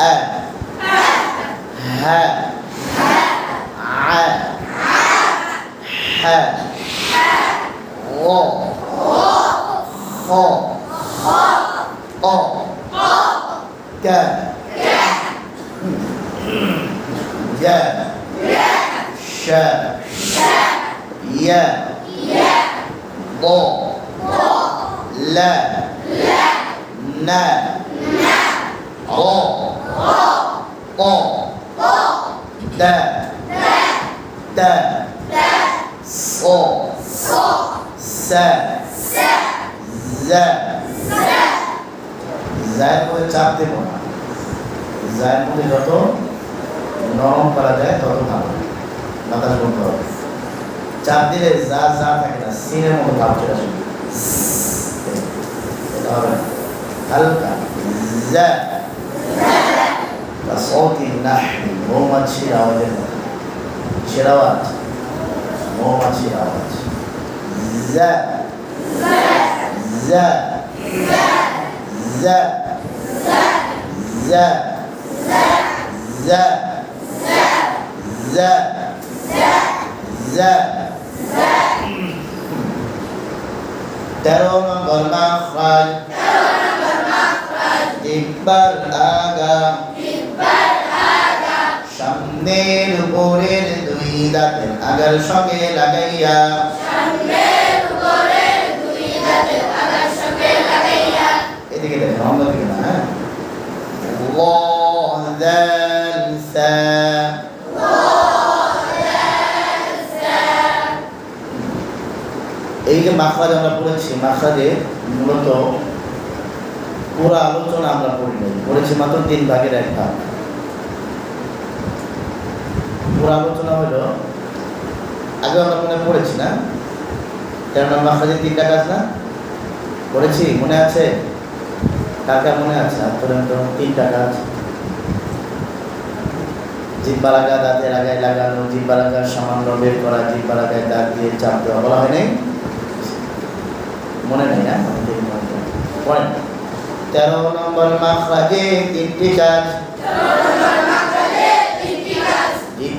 அ. ஹ. அ ஹ. ஓ. ஹோ ஓ. க. ய. ஷ. ய. மோ. ல. ந. ஓ. 어, 어, 네, 네, 네, 소, 소, 세, 세, 제, 제, জেনকে চাপ দেব না জেনকে যত নরম করা যায় তত ভালো মাথা শুরু করো চাপ দিলে যা যা থাকে না সিনের মতো ভাব চলে আসবে এটা হবে হালকা জ্যা কাসৌতির নাহি মৌমাছির আওয়াজের মতো সেরা আওয়াজ মৌমাছির আওয়াজ জ্যা জ্যা জ্যা জ্যা জ্যা জ্যা জ্যা তেরো নম্বর মাখরাজ তিব্বার আগা সামনের উপরের দুই দাঁতের আগার সঙ্গে লাগাইয়া। এদিকে দেখেন না হ্যাঁ? এই যে মাখরাজ আমরা পড়েছি, মাখরাজে মূলত পুরো আলোচনা আমরা পড়ি পড়েছি মাত্র তিন ভাগের এক ভাগ। পুরো আলোচনা হলো, আগে আমরা মনে পড়েছি না? তেরো নম্বর মাখরাজের তিনটা কাজ না? পড়েছি, মনে আছে? কার মনে আছে? পর্যন্ত তিনটা কাজ জিব্বা লাগা দাঁতের আগায় লাগানো জিব্বা লাগার সামান্য বের করা জিব্বা লাগায় দাঁত দিয়ে চাপ দেওয়া, বলা হয় নাই? মনে নেই না? পড়েন তেরো নম্বর মাখরাজে তিনটি কাজ।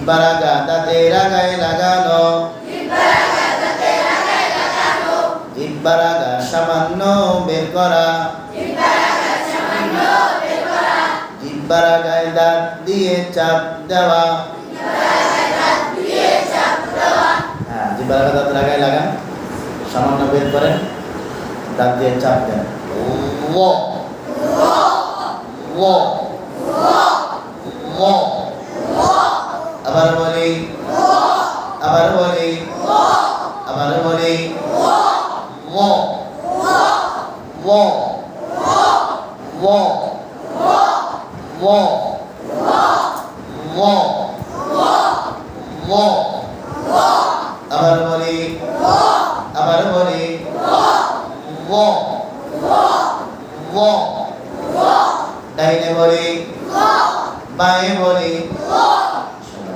জিব্বা লাগা দাঁতের আগায় লাগানো জিব্বা লাগা সামান্য বের করা জিব্বার গায়ে দাঁত দিয়ে চাপ দেওয়া হ্যাঁ জিব্বার আগে দাঁত লাগাই লাগান সামান্য বের করেন দাঁত দিয়ে চাপ দেন ও ও ও আবার বলি আবার বলি আবার বলি, ও ও ও wo wo wo আবার বলি আবার বলি ডাইনে বলি, বাঁয়ে বলি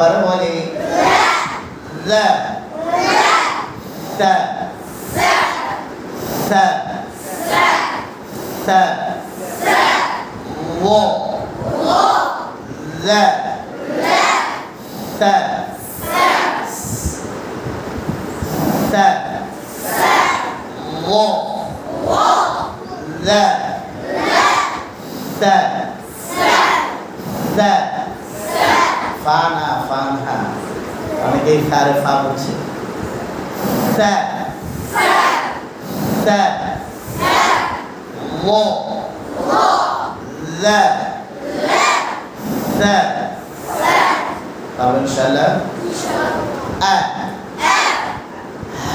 வரும்போது த த த த ஓ ல த த ஓ ல த த த பானா অনেকেই সারে ফা বলছে ثا ثا wo ذا ذا طب ان شاء الله أ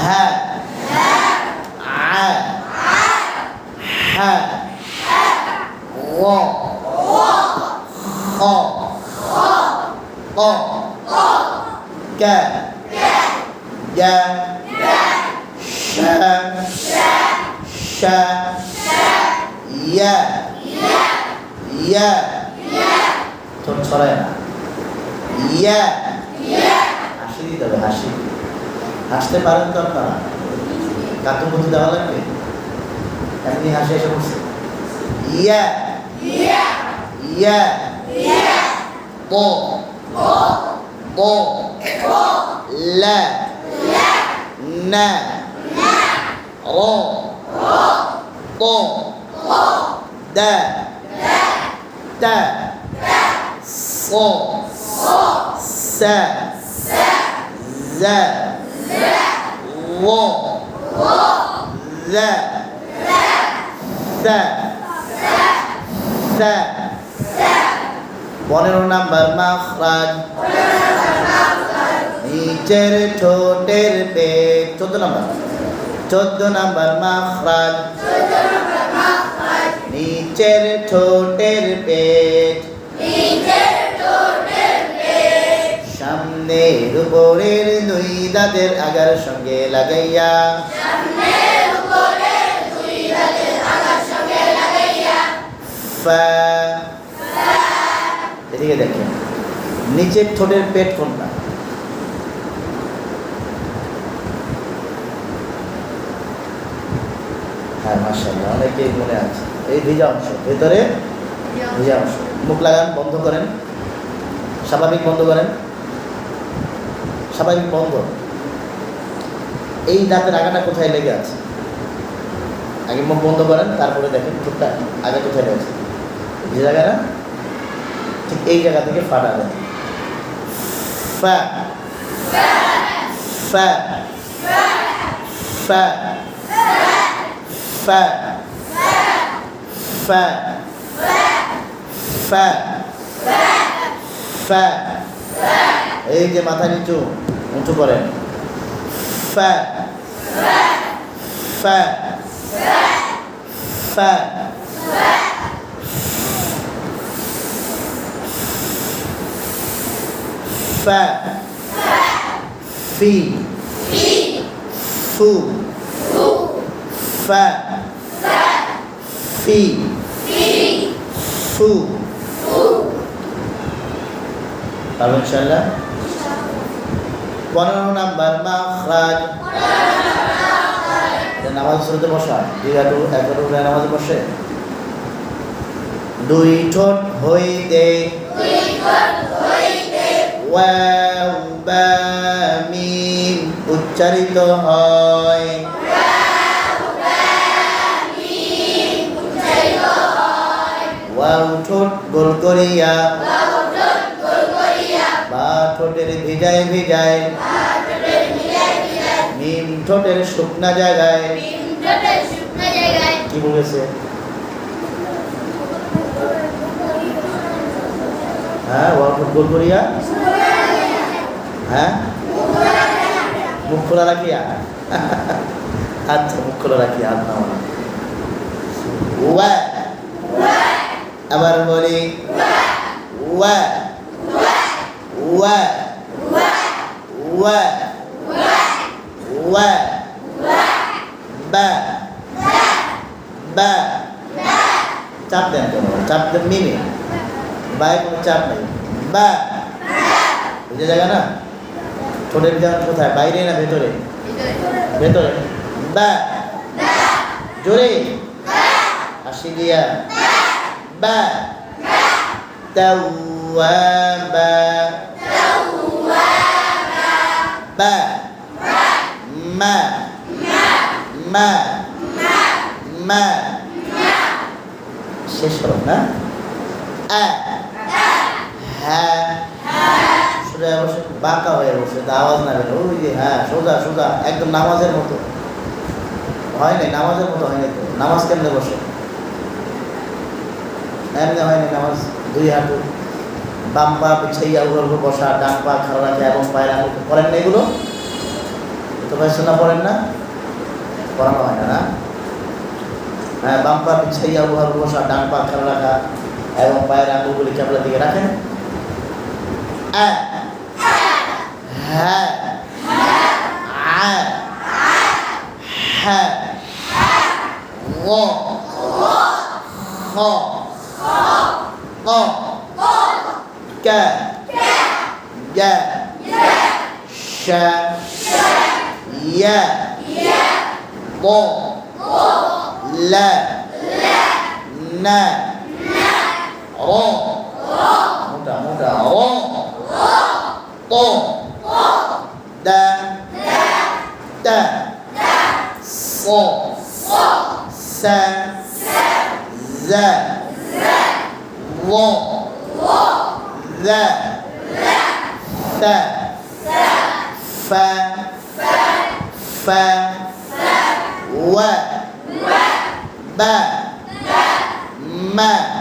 ه ع ح شا ইয়া ইয়া ঠোঁট ছড়ায় হাসতে পারেন তো আপনারা? কাতুর বুঝতে দেওয়া লাগবে? এমনি হাসি এসে বসে ইয়া ইয়া ত লা না ط د ت ص س ز و ذ ث ث পনেরো নাম্বার মাখরাজ নিচের ঠোঁটের পেট চোদ্দ নাম্বার চোদ্দ নাম্বার মাখরাজ। নিচের ঠোঁটের পেট। সামনের উপরের দুই দাঁতের আগার সঙ্গে লাগাইয়া। এদিকে দেখেন, নিচের ঠোঁটের পেট কোনটা? মার্শাল্লাহ অনেকেই মনে আছে। এই ভিজা অংশ, ভেতরে ভিজা অংশ। মুখ লাগান, বন্ধ করেন। স্বাভাবিক বন্ধ করেন। স্বাভাবিক বন্ধ। এই দাঁতের আগাটা কোথায় লেগে আছে? আগে মুখ বন্ধ করেন, তারপরে দেখেন মুখটা আগে কোথায় লেগেছে যে জায়গাটা ঠিক এই জায়গা থেকে ফাটা দেয় ফা ফা ফা ফা ফা ফা ফা এই যে মাথা নিচু উঁচু করেন ফা ফা ফা ফা ফি ফু ফা ফি ফু পারবেন ইনশাল্লাহ পনেরো নাম্বার, মাখরাজ। নামাজ শুরুতে বসা। দুই হাঁটু এগারো নামাজে বসে। দুই ঠোঁট হইতে। মিম উচ্চারিত হয়। ওয়াও ঠোঁট গোল করিয়া। বা ঠোঁটের ভিজায় ভিজায়। মিম ঠোঁটের শুকনা জায়গায়। কি বলেছে? হ্যাঁ ওয়াও ঠোঁট গোল করিয়া? হ্যাঁ? মুখ খোলা রাখিয়া? আচ্ছা মুখ খোলা রাখিয়া হাত নামানো ওয়া আবার বলি, ওয়া ওয়া ওয়া ওয়া, বা বা, চাপ দেন চাপ দেন মিমে বায় কোনো চাপ নেই, বা, বুঝে জায়গা না? ঠোঁটের যেমন কোথায়? বাইরে না ভেতরে? ভেতরে, বা, জোরে, হাসি দিয়া বা তাওয়াবা বা মা মা মা শেষ হলো না? আ. হ্যাঁ সোজা বসে বাঁকা হয়ে বসে আওয়াজ না বেরো ওই যে হ্যাঁ সোজা সোজা, একদম নামাজের মতো। হয় নাই? নামাজের মতো হয় নাই তো? নামাজ কেমনে বসে? এমনি হয়নি নামাজ, দুই হাঁটু। বাম পা পিছাইয়া উড়ার বসা, ডান পা খাড়া রাখে এবং পায়ের আঙুল করেন না এগুলো? তো ভাই শোনা পড়েন না? পড়ানো হয় না না? হ্যাঁ বাম পা পিছাইয়া উড়ার বসা, ডান পা খাড়া রাখা এবং পায়ের আঙুলগুলি কেবলার দিকে রাখেন। হ্যাঁ। হ্যাঁ। হ্যাঁ। হ্যাঁ। co co kè kè dạ dạ sha sha ya ya bo bo la la na na ro ro hỗ trợ hỗ trợ ro ro to da da da da so so sa sa za long, long, la, la, sa, sa, fa, fa, fa, fa, wa, wa, ba, ba, ma.